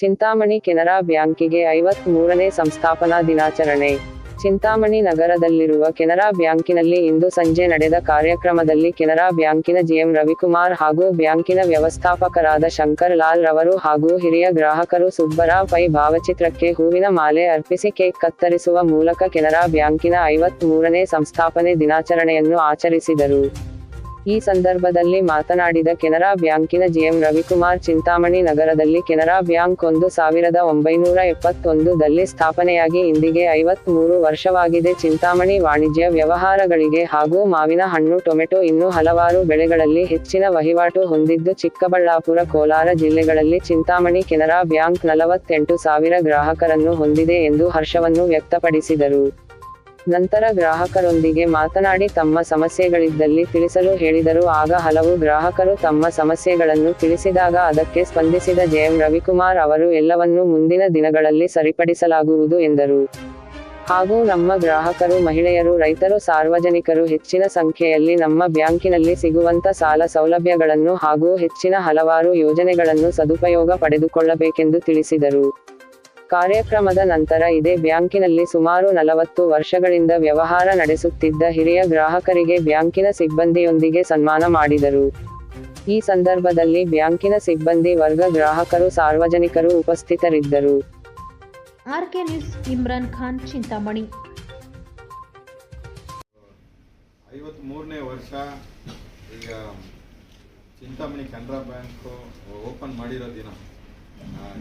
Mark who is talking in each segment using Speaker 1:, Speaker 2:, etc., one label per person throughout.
Speaker 1: ಚಿಂತಾಮಣಿ ಕೆನರಾ ಬ್ಯಾಂಕಿಗೆ ಐವತ್ ಮೂರನೇ ಸಂಸ್ಥಾಪನಾ ದಿನಾಚರಣೆ. ಚಿಂತಾಮಣಿ ನಗರದಲ್ಲಿರುವ ಕೆನರಾ ಬ್ಯಾಂಕಿನಲ್ಲಿ ಇಂದು ಸಂಜೆ ನಡೆದ ಕಾರ್ಯಕ್ರಮದಲ್ಲಿ ಕೆನರಾ ಬ್ಯಾಂಕಿನ ಜಿಎಂ ರವಿಕುಮಾರ್ ಹಾಗೂ ಬ್ಯಾಂಕಿನ ವ್ಯವಸ್ಥಾಪಕರಾದ ಶಂಕರ್ ಲಾಲ್ ರವರು ಹಾಗೂ ಹಿರಿಯ ಗ್ರಾಹಕರು ಸುಬ್ಬರಾವ್ ಪೈ ಭಾವಚಿತ್ರಕ್ಕೆ ಹೂವಿನ ಮಾಲೆ ಅರ್ಪಿಸಿ ಕೇಕ್ ಕತ್ತರಿಸುವ ಮೂಲಕ ಕೆನರಾ ಬ್ಯಾಂಕಿನ ಐವತ್ ಮೂರನೇ ಸಂಸ್ಥಾಪನೆ ದಿನಾಚರಣೆಯನ್ನು ಆಚರಿಸಿದರು. ಈ ಸಂದರ್ಭದಲ್ಲಿ ಮಾತನಾಡಿದ ಕೆನರಾ ಬ್ಯಾಂಕಿನ ಜಿಎಂ ರವಿಕುಮಾರ್ ಚಿಂತಾಮಣಿ ನಗರದಲ್ಲಿ ಕೆನರಾ ಬ್ಯಾಂಕ್ ಒಂದು ಸಾವಿರದ ಒಂಬೈನೂರ ಎಪ್ಪತ್ತೊಂದು ದಲ್ಲಿ ಸ್ಥಾಪನೆಯಾಗಿ ಇಂದಿಗೆ ಐವತ್ ಮೂರು ವರ್ಷವಾಗಿದೆ. ಚಿಂತಾಮಣಿ ವಾಣಿಜ್ಯ ವ್ಯವಹಾರಗಳಿಗೆ ಹಾಗೂ ಮಾವಿನ ಹಣ್ಣು, ಟೊಮೆಟೊ ಇನ್ನೂ ಹಲವಾರು ಬೆಳೆಗಳಲ್ಲಿ ಹೆಚ್ಚಿನ ವಹಿವಾಟು ಹೊಂದಿದ್ದು ಚಿಕ್ಕಬಳ್ಳಾಪುರ, ಕೋಲಾರ ಜಿಲ್ಲೆಗಳಲ್ಲಿ ಚಿಂತಾಮಣಿ ಕೆನರಾ ಬ್ಯಾಂಕ್ ನಲವತ್ತೆಂಟು ಸಾವಿರ ಗ್ರಾಹಕರನ್ನು ಹೊಂದಿದೆ ಎಂದು ಹರ್ಷವನ್ನು ವ್ಯಕ್ತಪಡಿಸಿದರು. ನಂತರ ಗ್ರಾಹಕರೊಂದಿಗೆ ಮಾತನಾಡಿ ತಮ್ಮ ಸಮಸ್ಯೆಗಳಿದ್ದಲ್ಲಿ ತಿಳಿಸಲು ಹೇಳಿದರು. ಆಗ ಹಲವು ಗ್ರಾಹಕರು ತಮ್ಮ ಸಮಸ್ಯೆಗಳನ್ನು ತಿಳಿಸಿದಾಗ ಅದಕ್ಕೆ ಸ್ಪಂದಿಸಿದ ಜೆಎಂ ರವಿಕುಮಾರ್ ಅವರು, ಎಲ್ಲವನ್ನೂ ಮುಂದಿನ ದಿನಗಳಲ್ಲಿ ಸರಿಪಡಿಸಲಾಗುವುದು ಎಂದರು. ಹಾಗೂ ನಮ್ಮ ಗ್ರಾಹಕರು, ಮಹಿಳೆಯರು, ರೈತರು, ಸಾರ್ವಜನಿಕರು ಹೆಚ್ಚಿನ ಸಂಖ್ಯೆಯಲ್ಲಿ ನಮ್ಮ ಬ್ಯಾಂಕಿನಲ್ಲಿ ಸಿಗುವಂತ ಸಾಲ ಸೌಲಭ್ಯಗಳನ್ನು ಹಾಗೂ ಹೆಚ್ಚಿನ ಹಲವಾರು ಯೋಜನೆಗಳನ್ನು ಸದುಪಯೋಗ ಪಡೆದುಕೊಳ್ಳಬೇಕೆಂದು ತಿಳಿಸಿದರು. ಕಾರ್ಯಕ್ರಮದ ನಂತರ ಇದೇ ಬ್ಯಾಂಕಿನಲ್ಲಿ ಸುಮಾರು ನಲವತ್ತು ವರ್ಷಗಳಿಂದ ವ್ಯವಹಾರ ನಡೆಸುತ್ತಿದ್ದ ಹಿರಿಯ ಗ್ರಾಹಕರಿಗೆ ಬ್ಯಾಂಕಿನ ಸಿಬ್ಬಂದಿಯೊಂದಿಗೆ ಸನ್ಮಾನ ಮಾಡಿದರು. ಈ ಸಂದರ್ಭದಲ್ಲಿ ಬ್ಯಾಂಕಿನ ಸಿಬ್ಬಂದಿ ವರ್ಗ ಗ್ರಾಹಕರು ಸಾರ್ವಜನಿಕರು ಉಪಸ್ಥಿತರಿದ್ದರು.
Speaker 2: RK news Imran Khan Chintamani.
Speaker 3: ಐವತ್ತ್ಮೂರನೇ ವರ್ಷ ಈಗ ಚಿಂತಾಮಣಿ ಕೆನರಾ ಬ್ಯಾಂಕು ಓಪನ್ ಮಾಡಿರೋ ದಿನ.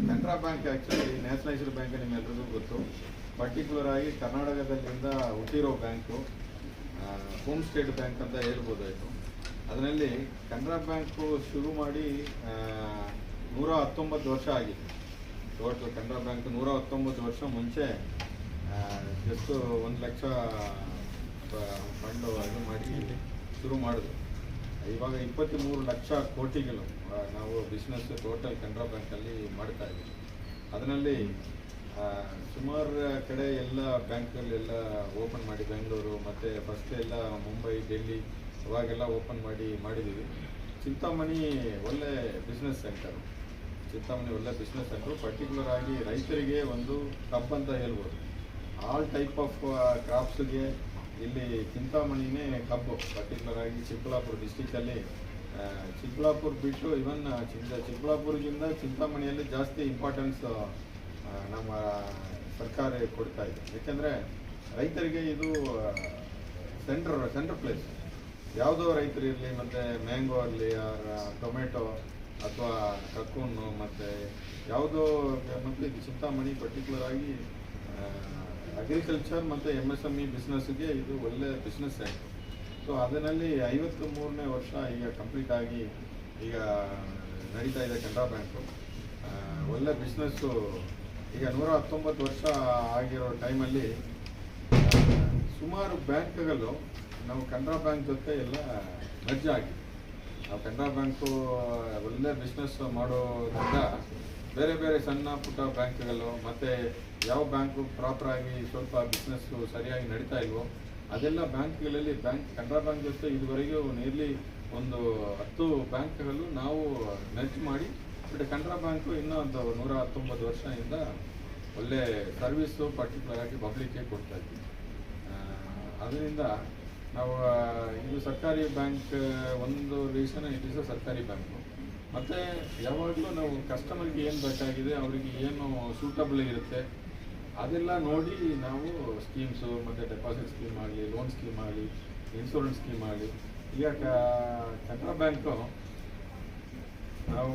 Speaker 3: Canara bank actually nationalised bank ನಿಮ್ಮೆಲ್ಲರಿಗೂ ಗೊತ್ತು. ಪರ್ಟಿಕ್ಯುಲರ್ ಆಗಿ ಕರ್ನಾಟಕದಲ್ಲಿಂದ ಹುಟ್ಟಿರೋ ಬ್ಯಾಂಕು ಹೋಮ್ ಸ್ಟೇಟ್ ಬ್ಯಾಂಕ್ ಅಂತ ಹೇಳ್ಬೋದಾಯಿತು. ಅದರಲ್ಲಿ ಕೆನರಾ ಬ್ಯಾಂಕು ಶುರು ಮಾಡಿ ನೂರ ಹತ್ತೊಂಬತ್ತು ವರ್ಷ ಆಗಿದೆ ಟೋಟಲ್ ಕೆನರಾ ಬ್ಯಾಂಕ್ ನೂರ ಹತ್ತೊಂಬತ್ತು ವರ್ಷ ಮುಂಚೆ ಜಸ್ಟ್ ಒಂದು ಲಕ್ಷ ಫಂಡು ಅದು ಮಾಡಿ ಶುರು ಮಾಡಿದ್ರು. ಇವಾಗ ಇಪ್ಪತ್ತ್ಮೂರು ಲಕ್ಷ ಕೋಟಿಗಳು. ನಾವು ಬಿಸ್ನೆಸ್ ಟೋಟಲ್ ಕೆನರಾ ಬ್ಯಾಂಕಲ್ಲಿ ಮಾಡ್ತಾ ಇದ್ದೀವಿ. ಅದರಲ್ಲಿ ಸುಮಾರು ಕಡೆ ಎಲ್ಲ ಬ್ಯಾಂಕಲ್ಲೆಲ್ಲ ಓಪನ್ ಮಾಡಿ ಬೆಂಗಳೂರು, ಮತ್ತು ಫಸ್ಟ್ ಎಲ್ಲ ಮುಂಬೈ, ಡೆಲ್ಲಿ ಅವಾಗೆಲ್ಲ ಓಪನ್ ಮಾಡಿ ಮಾಡಿದ್ದೀವಿ. ಚಿಂತಾಮಣಿ ಒಳ್ಳೆ ಬಿಸ್ನೆಸ್ ಸೆಂಟರು ಚಿಂತಾಮಣಿ ಒಳ್ಳೆ ಬಿಸ್ನೆಸ್ ಸೆಂಟ್ರು ಪರ್ಟಿಕ್ಯುಲರ್ ಆಗಿ ರೈತರಿಗೆ ಒಂದು ಕಬ್ ಅಂತ ಹೇಳ್ಬೋದು. ಆಲ್ ಟೈಪ್ ಆಫ್ ಕ್ರಾಪ್ಸ್ಗೆ ಇಲ್ಲಿ ಚಿಂತಾಮಣಿನೇ ಕಬ್ಬು ಪರ್ಟಿಕ್ಯುಲರ್ ಆಗಿ ಚಿಕ್ಕಬಳ್ಳಾಪುರ ಡಿಸ್ಟಿಕಲ್ಲಿ ಚಿಕ್ಕಬಳ್ಳಾಪುರ ಬಿಟ್ಟು ಇವನ್ ಚಿಂತ, ಚಿಕ್ಕಬಳ್ಳಾಪುರದಿಂದ ಚಿಂತಾಮಣಿಯಲ್ಲಿ ಜಾಸ್ತಿ ಇಂಪಾರ್ಟೆನ್ಸ್ ನಮ್ಮ ಸರ್ಕಾರ ಕೊಡ್ತಾ ಇದೆ. ಯಾಕೆಂದರೆ ರೈತರಿಗೆ ಇದು ಸೆಂಟ್ರ್ ಸೆಂಟ್ರ್ ಪ್ಲೇಸ್ ಯಾವುದೋ ರೈತರು ಇರಲಿ, ಮತ್ತು ಮ್ಯಾಂಗೋ ಇರಲಿ ಟೊಮೆಟೊ ಅಥವಾ ಕಕ್ಕೂನು ಮತ್ತು ಯಾವುದೋ ಮತ್ತು ಚಿಂತಾಮಣಿ ಪರ್ಟಿಕ್ಯುಲರ್ ಆಗಿ ಅಗ್ರಿಕಲ್ಚರ್ ಮತ್ತು ಎಂ ಎಸ್ ಎಂ ಇ ಬಿಸ್ನೆಸ್ಗೆ ಇದು ಒಳ್ಳೆ ಬಿಸ್ನೆಸ್ ಸೆಂಟ್ರ್ ಸೊ ಅದರಲ್ಲಿ ಐವತ್ತು ಮೂರನೇ ವರ್ಷ ಈಗ ಕಂಪ್ಲೀಟ್ ಆಗಿ ಈಗ ನಡೀತಾ ಇದೆ ಕೆನರಾ ಬ್ಯಾಂಕು. ಒಳ್ಳೆ ಬಿಸ್ನೆಸ್ಸು ಈಗ ನೂರ ಹತ್ತೊಂಬತ್ತು ವರ್ಷ ಆಗಿರೋ ಟೈಮಲ್ಲಿ ಸುಮಾರು ಬ್ಯಾಂಕ್ಗಳು ನಾವು ಕೆನರಾ ಬ್ಯಾಂಕ್ ಜೊತೆ ಎಲ್ಲ ಮರ್ಜ್ ಆಗಿದೆ ನಾವು ಕೆನರಾ ಬ್ಯಾಂಕು, ಒಳ್ಳೆ ಬಿಸ್ನೆಸ್ ಮಾಡೋದ್ರಿಂದ ಬೇರೆ ಬೇರೆ ಸಣ್ಣ ಪುಟ್ಟ ಬ್ಯಾಂಕ್ಗಳು ಮತ್ತು ಯಾವ ಬ್ಯಾಂಕು ಪ್ರಾಪರಾಗಿ ಸ್ವಲ್ಪ ಬಿಸ್ನೆಸ್ಸು ಸರಿಯಾಗಿ ನಡೀತಾ ಇಲ್ವೋ ಅದೆಲ್ಲ ಬ್ಯಾಂಕ್ಗಳಲ್ಲಿ ಬ್ಯಾಂಕ್, ಕೆನರಾ ಬ್ಯಾಂಕ್ ಜೊತೆ ಇದುವರೆಗೂ ನಿಯರ್ಲಿ ಒಂದು ಹತ್ತು ಬ್ಯಾಂಕ್ಗಳು ನಾವು ಮೆರ್ಜ್ ಮಾಡಿ ಬಟ್ ಕೆನರಾ ಬ್ಯಾಂಕು ಇನ್ನೂ ಒಂದು ನೂರ ಹತ್ತೊಂಬತ್ತು ವರ್ಷದಿಂದ ಒಳ್ಳೆ ಸರ್ವಿಸ್ ಪರ್ಟಿಕ್ಯುಲರ್ ಆಗಿ ಪಬ್ಲಿಕ್ಗೆ ಕೊಡ್ತಾ ಇದ್ವಿ. ಅದರಿಂದ ನಾವು ಇದು ಸರ್ಕಾರಿ ಬ್ಯಾಂಕ್, ಒಂದು ರೀಸನ್ ಇಟ್ ಇಸ್ ಸರ್ಕಾರಿ ಬ್ಯಾಂಕು. ಮತ್ತು ಯಾವಾಗಲೂ ನಾವು ಕಸ್ಟಮರ್ಗೆ ಏನು ಬೇಕಾಗಿದೆ, ಅವರಿಗೆ ಏನು ಸೂಟಬಲ್ ಇರುತ್ತೆ ಅದೆಲ್ಲ ನೋಡಿ ನಾವು ಸ್ಕೀಮ್ಸು ಮತ್ತು ಡೆಪಾಸಿಟ್ ಸ್ಕೀಮ್ ಆಗಲಿ ಲೋನ್ ಸ್ಕೀಮ್ ಆಗಲಿ ಇನ್ಶೂರೆನ್ಸ್ ಸ್ಕೀಮ್ ಆಗಲಿ, ಈಗ ಕೆನರಾ ಬ್ಯಾಂಕು ನಾವು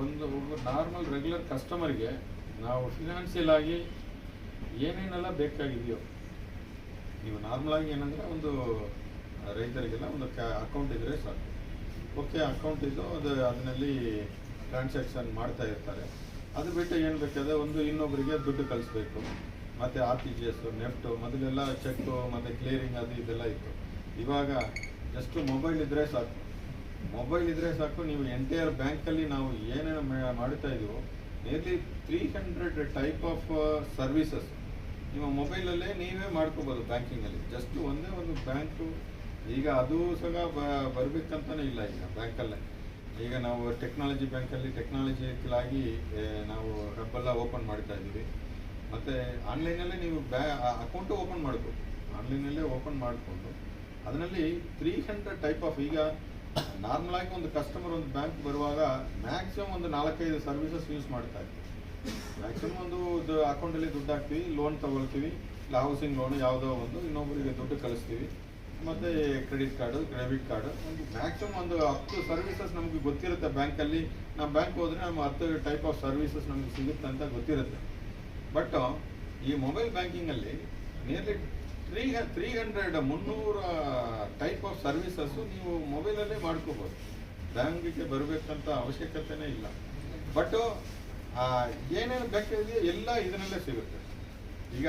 Speaker 3: ಒಂದು ನಾರ್ಮಲ್ ರೆಗ್ಯುಲರ್ ಕಸ್ಟಮರ್ಗೆ ನಾವು ಫಿನಾನ್ಷಿಯಲ್ ಆಗಿ ಏನೇನೆಲ್ಲ ಬೇಕಾಗಿದೆಯೋ, ನೀವು ನಾರ್ಮಲಾಗಿ ಏನಂದರೆ ಒಂದು ರೈತರಿಗೆಲ್ಲ ಒಂದು ಅಕೌಂಟ್ ಇದ್ದರೆ ಸಾಕು. ಓಕೆ ಅಕೌಂಟ್ ಇದ್ದು ಅದು ಅದರಲ್ಲಿ ಟ್ರಾನ್ಸಾಕ್ಷನ್ ಮಾಡ್ತಾ ಇರ್ತಾರೆ. ಅದು ಬಿಟ್ಟು ಏನು ಬೇಕಾದ್ರೆ ಒಂದು ಇನ್ನೊಬ್ಬರಿಗೆ ದುಡ್ಡು ಕಳಿಸ್ಬೇಕು. ಮತ್ತು R T G S NEFT ಮೊದಲೆಲ್ಲ ಚೆಕ್ಕು ಮತ್ತೆ ಕ್ಲಿಯರಿಂಗ್ ಅದು ಇದೆಲ್ಲ ಇತ್ತು. ಇವಾಗ ಜಸ್ಟ್ ಮೊಬೈಲ್ ಇದ್ದರೆ ಸಾಕು. ಮೊಬೈಲ್ ಇದ್ದರೆ ಸಾಕು. ನೀವು ಎಂಟೈರ್ ಬ್ಯಾಂಕಲ್ಲಿ ನಾವು ಏನೇನು ಮಾಡ್ತಾ ಇದೀವೋ nearly three hundred type of services ನಿಮ್ಮ ಮೊಬೈಲಲ್ಲೇ ನೀವೇ ಮಾಡ್ಕೋಬೋದು ಬ್ಯಾಂಕಿಂಗಲ್ಲಿ ಜಸ್ಟ್ ಒಂದೇ ಒಂದು ಬ್ಯಾಂಕು ಈಗ ಅದು ಸಹ ಬ, ಬರ್ಬೇಕಂತಾನೆ ಇಲ್ಲ ಈಗ ಬ್ಯಾಂಕಲ್ಲೇ ಈಗ ನಾವು ಟೆಕ್ನಾಲಜಿ ಬ್ಯಾಂಕಲ್ಲಿ ಟೆಕ್ನಾಲಜಿಕಲಾಗಿ ನಾವು ಹಬ್ಬೆಲ್ಲ ಓಪನ್ ಮಾಡ್ತಾ ಇದ್ದೀವಿ. ಮತ್ತು ಆನ್ಲೈನಲ್ಲೇ ನೀವು ಬ್ಯಾ ಅಕೌಂಟು ಓಪನ್ ಮಾಡ್ಬೋದು. ಆನ್ಲೈನಲ್ಲೇ ಓಪನ್ ಮಾಡಿಕೊಂಡು, ಅದರಲ್ಲಿ ತ್ರೀ ಹಂಡ್ರೆಡ್ ಟೈಪ್ ಆಫ್ ಈಗ ನಾರ್ಮಲ್ ಆಗಿ ಒಂದು ಕಸ್ಟಮರ್ ಒಂದು ಬ್ಯಾಂಕ್ ಬರುವಾಗ ಮ್ಯಾಕ್ಸಿಮಮ್ ಒಂದು ನಾಲ್ಕೈದು ಸರ್ವಿಸಸ್ ಯೂಸ್ ಮಾಡ್ತಾ ಇದ್ದೀವಿ ಮ್ಯಾಕ್ಸಿಮಮ್ ಒಂದು ಅಕೌಂಟಲ್ಲಿ ದುಡ್ಡು ಹಾಕ್ತೀವಿ ಲೋನ್ ತಗೊಳ್ತೀವಿ, ಇಲ್ಲ ಹೌಸಿಂಗ್ ಲೋನ್ ಯಾವುದೋ ಒಂದು ಇನ್ನೊಬ್ಬರಿಗೆ ದುಡ್ಡು ಕಳಿಸ್ತೀವಿ. ಮತ್ತು credit card debit card. Maximum ಒಂದು ಹತ್ತು ಸರ್ವಿಸಸ್ ನಮಗೆ ಗೊತ್ತಿರುತ್ತೆ ಬ್ಯಾಂಕಲ್ಲಿ ನಾವು ಬ್ಯಾಂಕ್ ಹೋದರೆ ನಮ್ಮ ಹತ್ತು ಟೈಪ್ ಆಫ್ ಸರ್ವಿಸಸ್ ನಮಗೆ ಸಿಗುತ್ತೆ ಅಂತ ಗೊತ್ತಿರುತ್ತೆ. ಬಟ್ ಈ ಮೊಬೈಲ್ ಬ್ಯಾಂಕಿಂಗಲ್ಲಿ ನಿಯರ್ಲಿ ತ್ರೀ ತ್ರೀ ಹಂಡ್ರೆಡ್ ಮುನ್ನೂರ ಟೈಪ್ ಆಫ್ ಸರ್ವಿಸಸ್ ನೀವು ಮೊಬೈಲಲ್ಲೇ ಮಾಡ್ಕೋಬೋದು. ಬ್ಯಾಂಕಿಗೆ ಬರಬೇಕಂತ ಅವಶ್ಯಕತೆನೇ ಇಲ್ಲ. ಬಟ್ ಏನೇನು ಬೇಕಿದೆಯೋ ಎಲ್ಲ ಇದರಲ್ಲೇ ಸಿಗುತ್ತೆ. ಈಗ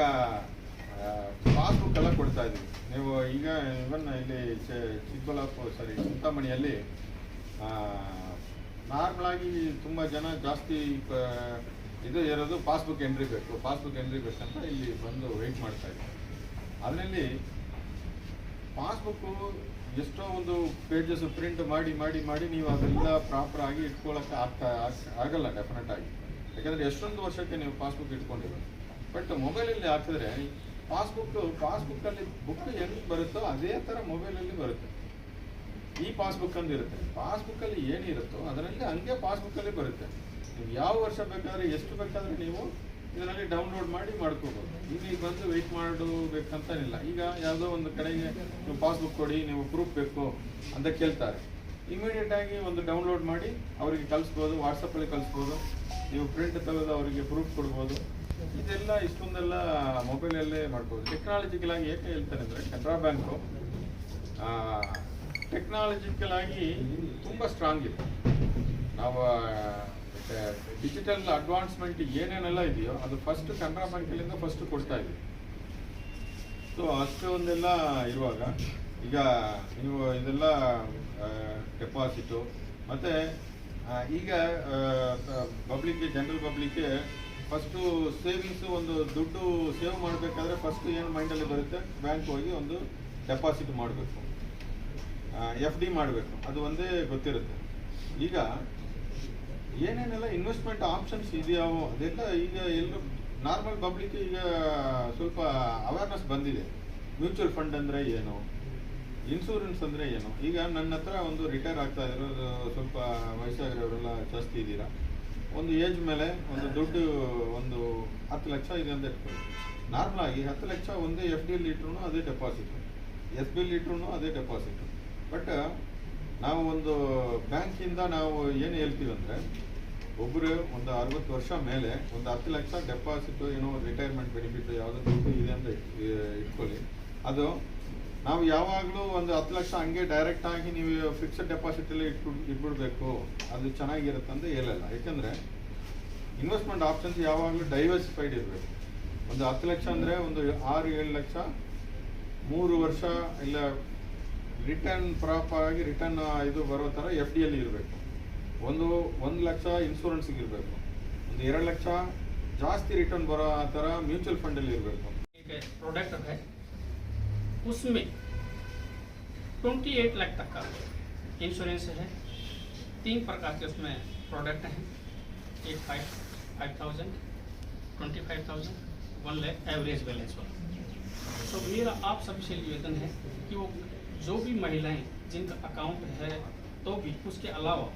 Speaker 3: ಪಾಸ್ಬುಕ್ ಎಲ್ಲ ಕೊಡ್ತಾ ಇದ್ದೀವಿ. ನೀವು ಈಗ ಇವನ್ ಇಲ್ಲಿ ಚಿಕ್ಕಬಳ್ಳಾಪುರ ಸಾರಿ ಚಿಂತಾಮಣಿಯಲ್ಲಿ ನಾರ್ಮಲ್ ಆಗಿ ತುಂಬ ಜನ ಜಾಸ್ತಿ ಇದು ಇರೋದು ಪಾಸ್ಬುಕ್ ಎಂಟ್ರಿ ಬೇಕು. ಪಾಸ್ಬುಕ್ ಎಂಟ್ರಿ ಬೇಕಂತ ಇಲ್ಲಿ ಬಂದು ವೆಯ್ಟ್ ಮಾಡ್ತಾ ಇದ್ದಾರೆ ಅದರಲ್ಲಿ ಪಾಸ್ಬುಕ್ಕು ಎಷ್ಟೋ ಒಂದು ಪೇಜಸ್ ಪ್ರಿಂಟ್ ಮಾಡಿ ಮಾಡಿ ಮಾಡಿ ನೀವು ಅದೆಲ್ಲ ಪ್ರಾಪರ್ ಆಗಿ ಇಟ್ಕೊಳ್ಳೋಕೆ ಆಗ್ತಾ, ಆಗ್- ಆಗಲ್ಲ ಡೆಫಿನೆಟ್ ಆಗಿ. ಯಾಕಂದರೆ ಎಷ್ಟೊಂದು ವರ್ಷಕ್ಕೆ ನೀವು ಪಾಸ್ಬುಕ್ ಇಟ್ಕೊಂಡಿರೋದು. ಬಟ್ ಮೊಬೈಲಲ್ಲಿ ಹಾಕಿದ್ರೆ ಪಾಸ್ಬುಕ್, ಪಾಸ್ಬುಕ್ಕಲ್ಲಿ ಬುಕ್ ಹೆಂಗೆ ಬರುತ್ತೋ ಅದೇ ಥರ ಮೊಬೈಲಲ್ಲಿ ಬರುತ್ತೆ. ಈ ಪಾಸ್ಬುಕ್ ಅಂತ ಇರುತ್ತೆ ಪಾಸ್ಬುಕ್ಕಲ್ಲಿ ಏನಿರುತ್ತೋ ಅದರಲ್ಲಿ ಹಂಗೆ ಪಾಸ್ಬುಕ್ಕಲ್ಲಿ ಬರುತ್ತೆ. ನೀವು ಯಾವ ವರ್ಷ ಬೇಕಾದ್ರೆ, ಎಷ್ಟು ಬೇಕಾದ್ರೆ ನೀವು ಇದರಲ್ಲಿ ಡೌನ್ಲೋಡ್ ಮಾಡಿ ಮಾಡ್ಕೋಬೋದು. ಇಲ್ಲಿ ಈಗ ಬಂದು ವೆಯ್ಟ್ ಮಾಡಬೇಕಂತನಿಲ್ಲ. ಈಗ ಯಾವುದೋ ಒಂದು ಕಡೆಗೆ ನೀವು ಪಾಸ್ಬುಕ್ ಕೊಡಿ, ನೀವು ಪ್ರೂಫ್ ಬೇಕು ಅಂತ ಕೇಳ್ತಾರೆ. ಇಮಿಡಿಯೇಟ್ ಆಗಿ ಒಂದು ಡೌನ್ಲೋಡ್ ಮಾಡಿ, ಅವರಿಗೆ ಕಳಿಸ್ಬೋದು ವಾಟ್ಸಪ್ಪಲ್ಲಿ ಕಲಿಸ್ಬೋದು ನೀವು ಪ್ರಿಂಟ್ ತೆಗೆದು ಅವರಿಗೆ ಪ್ರೂಫ್ ಕೊಡ್ಬೋದು. ಇದೆಲ್ಲ ಇಷ್ಟೊಂದೆಲ್ಲ ಮೊಬೈಲಲ್ಲೇ ಮಾಡ್ಬೋದು. ಟೆಕ್ನಾಲಜಿಕಲ್ ಆಗಿ ಏಕೆ ಹೇಳ್ತಾರೆ ಅಂದರೆ ಕೆನರಾ ಬ್ಯಾಂಕು ಟೆಕ್ನಾಲಜಿಕಲ್ ಆಗಿ ತುಂಬ ಸ್ಟ್ರಾಂಗ್ ಇದೆ. ನಾವು ಡಿಜಿಟಲ್ ಅಡ್ವಾನ್ಸ್ಮೆಂಟ್ ಏನೇನೆಲ್ಲ ಇದೆಯೋ ಅದು ಫಸ್ಟ್ ಕೆನರಾ ಬ್ಯಾಂಕಲ್ಲಿಂದ ಫಸ್ಟ್ ಕೊಡ್ತಾ ಇದ್ದೀವಿ ಸೊ ಅಷ್ಟೊಂದೆಲ್ಲ ಇರುವಾಗ ಈಗ ನೀವು ಇದೆಲ್ಲ ಡೆಪಾಸಿಟು ಮತ್ತು ಈಗ ಪಬ್ಲಿಕ್ಗೆ ಜನರಲ್ ಪಬ್ಲಿಕ್ಗೆ ಫಸ್ಟು ಸೇವಿಂಗ್ಸು ಒಂದು ದುಡ್ಡು ಸೇವ್ ಮಾಡಬೇಕಾದ್ರೆ ಫಸ್ಟ್ ಏನು ಮೈಂಡಲ್ಲಿ ಬರುತ್ತೆ? ಬ್ಯಾಂಕ್ ಹೋಗಿ ಒಂದು ಡೆಪಾಸಿಟ್ ಮಾಡಬೇಕು. ಎಫ್ ಡಿ ಮಾಡಬೇಕು. ಅದು ಒಂದೇ ಗೊತ್ತಿರುತ್ತೆ. ಈಗ ಏನೇನೆಲ್ಲ ಇನ್ವೆಸ್ಟ್ಮೆಂಟ್ ಆಪ್ಷನ್ಸ್ ಇದೆಯಾವೋ ಅದೆಲ್ಲ ಈಗ ಎಲ್ಲರೂ ನಾರ್ಮಲ್ ಪಬ್ಲಿಕ್ ಈಗ ಸ್ವಲ್ಪ ಅವೇರ್ನೆಸ್ ಬಂದಿದೆ. ಮ್ಯೂಚುವಲ್ ಫಂಡ್ ಅಂದರೆ ಏನು? ಇನ್ಶೂರೆನ್ಸ್ ಅಂದರೆ ಏನು? ಈಗ ನನ್ನ ಹತ್ರ ಒಂದು ರಿಟೈರ್ ಆಗ್ತಾ ಇರೋದು ಸ್ವಲ್ಪ ವಯಸ್ಸಾಗಿರೋರೆಲ್ಲ ಜಾಸ್ತಿ ಇದ್ದೀರಾ? ಒಂದು ಏಜ್ ಮೇಲೆ ಒಂದು ದುಡ್ಡು ಒಂದು ಹತ್ತು ಲಕ್ಷ ಇದೆ ಅಂತ ಇಟ್ಕೊಳ್ಳಿ ನಾರ್ಮಲ್ ಆಗಿ ಹತ್ತು ಲಕ್ಷ ಒಂದೇ ಎಫ್ ಡಿ ಇಟ್ರು ಅದೇ ಡೆಪಾಸಿಟ್ ಎಸ್ ಬಿ ಇಟ್ರು ಅದೇ ಡೆಪಾಸಿಟ್ ಬಟ್ ನಾವು ಒಂದು ಬ್ಯಾಂಕಿಂದ ನಾವು ಏನು ಹೇಳ್ತೀವಿ ಅಂದರೆ ಒಬ್ಬರು ಒಂದು ಅರವತ್ತು ವರ್ಷ ಮೇಲೆ ಒಂದು ಹತ್ತು ಲಕ್ಷ ಡೆಪಾಸಿಟ್ ಏನೋ ರಿಟೈರ್ಮೆಂಟ್ ಬೆನಿಫಿಟ್ ಯಾವುದೋ ದುಡ್ಡು ಇದೆ ಅಂತ ಇಟ್- ಇಟ್ಕೊಳ್ಳಿ. ಅದು ನಾವು ಯಾವಾಗಲೂ ಒಂದು ಹತ್ತು ಲಕ್ಷ ಹಂಗೆ ಡೈರೆಕ್ಟ್ ಆಗಿ ನೀವು ಫಿಕ್ಸ್ಡ್ ಡೆಪಾಸಿಟ್ ಎಲ್ಲ ಇಟ್ಬಿಡ್ ಇಟ್ಬಿಡ್ಬೇಕು. ಅದು ಚೆನ್ನಾಗಿರುತ್ತೆ ಅಂತ ಹೇಳಲ್ಲ. ಯಾಕಂದರೆ ಇನ್ವೆಸ್ಟ್ಮೆಂಟ್ ಆಪ್ಷನ್ಸ್ ಯಾವಾಗಲೂ ಡೈವರ್ಸಿಫೈಡ್ ಇರಬೇಕು. ಒಂದು ಹತ್ತು ಲಕ್ಷ ಅಂದರೆ ಒಂದು ಆರು ಏಳು ಲಕ್ಷ ಮೂರು ವರ್ಷ ಇಲ್ಲ ರಿಟರ್ನ್ ಪ್ರಾಪರಾಗಿ ರಿಟರ್ನ್ ಇದು ಬರೋ ಥರ ಎಫ್ ಡಿಯಲ್ಲಿ ಇರಬೇಕು. ಒಂದು ಒಂದು ಲಕ್ಷ ಇನ್ಶೂರೆನ್ಸಿಗೆ ಇರಬೇಕು. ಒಂದು ಎರಡು ಲಕ್ಷ ಜಾಸ್ತಿ ರಿಟರ್ನ್ ಬರೋ ಆ ಥರ ಮ್ಯೂಚುವಲ್ ಫಂಡಲ್ಲಿ ಇರಬೇಕು.
Speaker 4: ಪ್ರಾಡಕ್ಟ್ ಅಂದರೆ? उसमें 28 लाख तक का इंश्योरेंस है। तीन प्रकार के उसमें प्रोडक्ट हैं। एक five five thousand twenty five thousand one lakh average balance वाला। तो मेरा आप सभी से निवेदन है कि वो जो भी महिलाएँ जिनका अकाउंट है तो भी उसके अलावा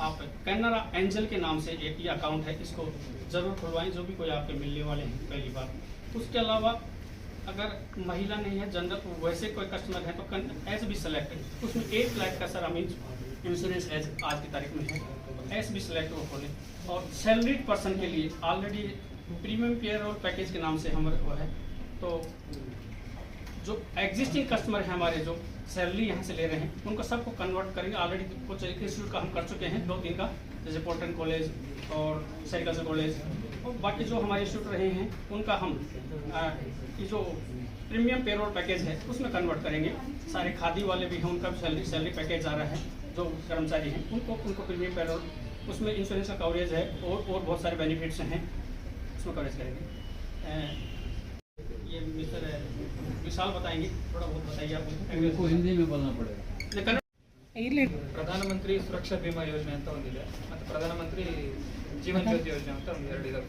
Speaker 4: आप कैनरा एंजल के नाम से एक ये अकाउंट है, इसको ज़रूर खुलवाएँ। जो भी कोई आपके मिलने वाले हैं, पहली बार उसके अलावा अगर महिला नहीं है, जनरल वैसे कोई कस्टमर है तो एस बी सेलेक्ट उसमें एक लाख का सर हम इंश्योरेंस एज आज की तारीख में है। एस बी सेलेक्ट वो खोलें। और सैलरीड पर्सन के लिए ऑलरेडी प्रीमियम पेयर और पैकेज के नाम से हमारे वो है। तो जो एग्जिस्टिंग कस्टमर हैं हमारे, जो सैलरी यहाँ से ले रहे हैं, उनको सबको कन्वर्ट करेंगे। ऑलरेडी कुछ इंस्टीट्यूट का हम कर चुके हैं, दो तीन का, जैसे पोर्टन कॉलेज और सेरिकल्चर कॉलेज और बाकी जो हमारे इंस्टीट्यूट रहे हैं उनका हम आ, ये जो प्रीमियम पेरोल पैकेज है उसमें कन्वर्ट करेंगे सारे खादी वाले भी हैं उनका भी सैलरी सैलरी पैकेज आ रहा है जो कर्मचारी हैं उनको उनको प्रीमियम पेरोल उसमें इंश्योरेंस का कवरेज है और और बहुत सारे बेनिफिट्स हैं उसमें कवरेज करेंगे अ, ये मिस्टर विशाल बताएंगे थोड़ा बहुत बताइए आप
Speaker 5: इनको हिंदी में बोलना पड़ेगा
Speaker 4: नहीं, कन्नड़
Speaker 5: ಇಲ್ಲಿ
Speaker 6: ಪ್ರಧಾನಮಂತ್ರಿ ಸುರಕ್ಷಾ ಬಿಮಾ ಯೋಜನೆ ಅಂತ ಒಂದಿದೆ ಮತ್ತು ಪ್ರಧಾನಮಂತ್ರಿ ಜೀವನ್ ಜ್ಯೋತಿ ಯೋಜನೆ ಅಂತ ಒಂದು ಎರಡು ಇದಾವೆ.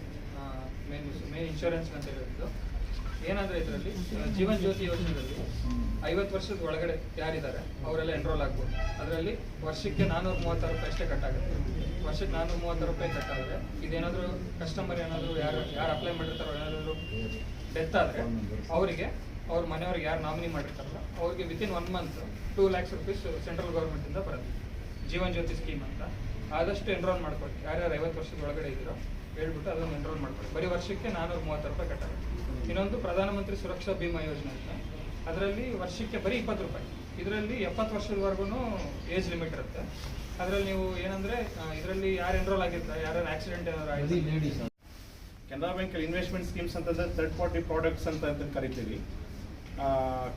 Speaker 6: ಮೇನ್ ಮೇನ್ ಇನ್ಶೂರೆನ್ಸ್ ಅಂತ ಹೇಳಿದ್ದು. ಏನಂದ್ರೆ ಇದರಲ್ಲಿ ಜೀವನ್ ಜ್ಯೋತಿ ಯೋಜನೆಯಲ್ಲಿ ಐವತ್ತು ವರ್ಷದ ಒಳಗಡೆ ಯಾರಿದ್ದಾರೆ, ಅವರೆಲ್ಲ ಎನ್ರೋಲ್ ಆಗ್ಬೋದು. ಅದರಲ್ಲಿ ವರ್ಷಕ್ಕೆ ನಾನ್ನೂರ ಮೂವತ್ತಾರು ರೂಪಾಯಿ ಅಷ್ಟೇ ಕಟ್ಟಾಗುತ್ತೆ. ವರ್ಷಕ್ಕೆ ನಾನ್ನೂರ ಮೂವತ್ತಾರು ರೂಪಾಯಿ ಕಟ್ಟಾದರೆ ಇದೇನಾದರೂ ಕಸ್ಟಮರ್ ಏನಾದರೂ ಯಾರು ಯಾರು ಅಪ್ಲೈ ಮಾಡಿರ್ತಾರೋ, ಏನಾದರೂ ಡೆತ್ ಆದರೆ ಅವರಿಗೆ, ಅವ್ರ ಮನೆಯವ್ರಿಗೆ ಯಾರು ನಾಮಿನಿ ಮಾಡಿರ್ತಾರಲ್ಲ, ಅವ್ರಿಗೆ within one month two lakhs rupees central ಗೌರ್ಮೆಂಟಿಂದ ಬರುತ್ತೆ. ಜೀವನ್ ಜ್ಯೋತಿ ಸ್ಕೀಮ್ ಅಂತ. ಆದಷ್ಟು ಎನ್ರೋಲ್ ಮಾಡ್ಕೊಳ್ಳಿ. ಯಾರ್ಯಾರು ಐವತ್ತು ವರ್ಷದ ಒಳಗಡೆ ಇದ್ದೀರೋ ಹೇಳ್ಬಿಟ್ಟು ಅದನ್ನು ಎನ್ರೋಲ್ ಮಾಡ್ಕೊಳ್ಳಿ. ಬರೀ ವರ್ಷಕ್ಕೆ ನಾನ್ನೂರ ಮೂವತ್ತು ರೂಪಾಯಿ ಕಟ್ಟಬೇಕು ಇನ್ನೊಂದು ಪ್ರಧಾನಮಂತ್ರಿ ಸುರಕ್ಷಾ ಬಿಮಾ ಯೋಜನೆ ಅಂತ. ಅದರಲ್ಲಿ ವರ್ಷಕ್ಕೆ ಬರೀ ಇಪ್ಪತ್ತು ರೂಪಾಯಿ. ಇದರಲ್ಲಿ ಎಪ್ಪತ್ತು ವರ್ಷದವರೆಗೂ ಏಜ್ ಲಿಮಿಟ್ ಇರುತ್ತೆ. ಅದರಲ್ಲಿ ನೀವು ಏನಂದರೆ ಇದರಲ್ಲಿ ಯಾರು ಎನ್ರೋಲ್ ಆಗಿರ್ತಾರೆ ಯಾರು ಆಕ್ಸಿಡೆಂಟ್ ಏನಾದ್ರು ಆಗಿದೆ
Speaker 7: ಕೆನರಾ ಬ್ಯಾಂಕ್ ಇನ್ವೆಸ್ಟ್ಮೆಂಟ್ ಸ್ಕೀಮ್ಸ್ ಅಂತಂದರೆ ಥರ್ಡ್ ಪಾರ್ಟಿ ಪ್ರಾಡಕ್ಟ್ಸ್ ಅಂತ ಅಂತ ಕರಿತೀವಿ. ಆ,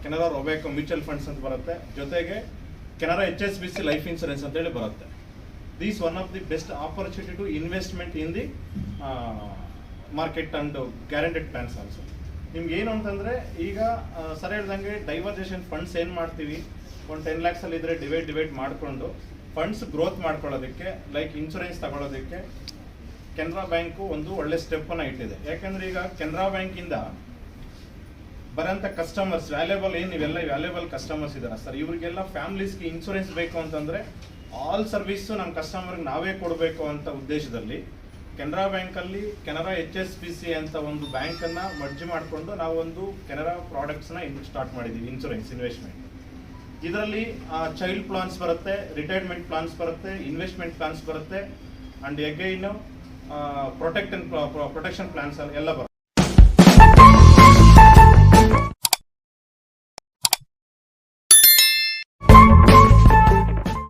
Speaker 7: ಕೆನರಾ ರೊಬ್ಯಾಕೋ ಮ್ಯೂಚುವಲ್ ಫಂಡ್ಸ್ ಅಂತ ಬರುತ್ತೆ. ಜೊತೆಗೆ Canara H S B C life insurance ಅಂತೇಳಿ ಬರುತ್ತೆ. These one of the best opportunity to investment in the market and guaranteed plans also ನಿಮ್ಗೆ ಏನು ಅಂತಂದ್ರೆ, ಈಗ ಸರ್ ಹೇಳ್ದಂಗೆ ಡೈವರ್ಜೇಷನ್ ಫಂಡ್ಸ್ ಏನು ಮಾಡ್ತೀವಿ? ಒಂದು ಟೆನ್ ಲ್ಯಾಕ್ಸಲ್ಲಿ ಇದ್ದರೆ ಡಿವೈಡ್ ಡಿವೈಡ್ ಮಾಡಿಕೊಂಡು ಫಂಡ್ಸ್ ಗ್ರೋತ್ ಮಾಡ್ಕೊಳ್ಳೋದಕ್ಕೆ ಲೈಕ್ ಇನ್ಶೂರೆನ್ಸ್ ತಗೊಳ್ಳೋದಕ್ಕೆ ಕೆನರಾ ಬ್ಯಾಂಕು ಒಂದು ಒಳ್ಳೆ ಸ್ಟೆಪ್ಪನ್ನು ಇಟ್ಟಿದೆ. ಯಾಕಂದ್ರೆ ಈಗ ಕೆನರಾ ಬ್ಯಾಂಕಿಂದ ಬರೋಂಥ ಕಸ್ಟಮರ್ಸ್ ವ್ಯಾಲ್ಯೂಬಲ್ ಏನು ಇವೆಲ್ಲ ವ್ಯಾಲ್ಯೂಬಲ್ ಕಸ್ಟಮರ್ಸ್ ಇದ್ದಾರೆ? ಸರ್, ಇವರಿಗೆಲ್ಲ ಫ್ಯಾಮಿಲೀಸ್ಗೆ ಇನ್ಶೂರೆನ್ಸ್ ಬೇಕು ಅಂತಂದ್ರೆ ಆಲ್ ಸರ್ವಿಸ್ ನಮ್ಮ ಕಸ್ಟಮರ್ಗೆ ನಾವೇ ಕೊಡಬೇಕು ಅಂತ ಉದ್ದೇಶದಲ್ಲಿ ಕೆನರಾ ಬ್ಯಾಂಕಲ್ಲಿ Canara H S B C ಅಂತ ಒಂದು ಬ್ಯಾಂಕನ್ನು ಮರ್ಜ್ ಮಾಡಿಕೊಂಡು ನಾವೊಂದು ಕೆನರಾ ಪ್ರಾಡಕ್ಟ್ಸ್ನ ಸ್ಟಾರ್ಟ್ ಮಾಡಿದ್ದೀವಿ ಇನ್ಶೂರೆನ್ಸ್ ಇನ್ವೆಸ್ಟ್ಮೆಂಟ್ ಇದರಲ್ಲಿ ಚೈಲ್ಡ್ ಪ್ಲಾನ್ಸ್ ಬರುತ್ತೆ ರಿಟೈರ್ಮೆಂಟ್ ಪ್ಲಾನ್ಸ್ ಬರುತ್ತೆ ಇನ್ವೆಸ್ಟ್ಮೆಂಟ್ ಪ್ಲಾನ್ಸ್ ಬರುತ್ತೆ and again protect protection plans ಎಲ್ಲ ಬರುತ್ತೆ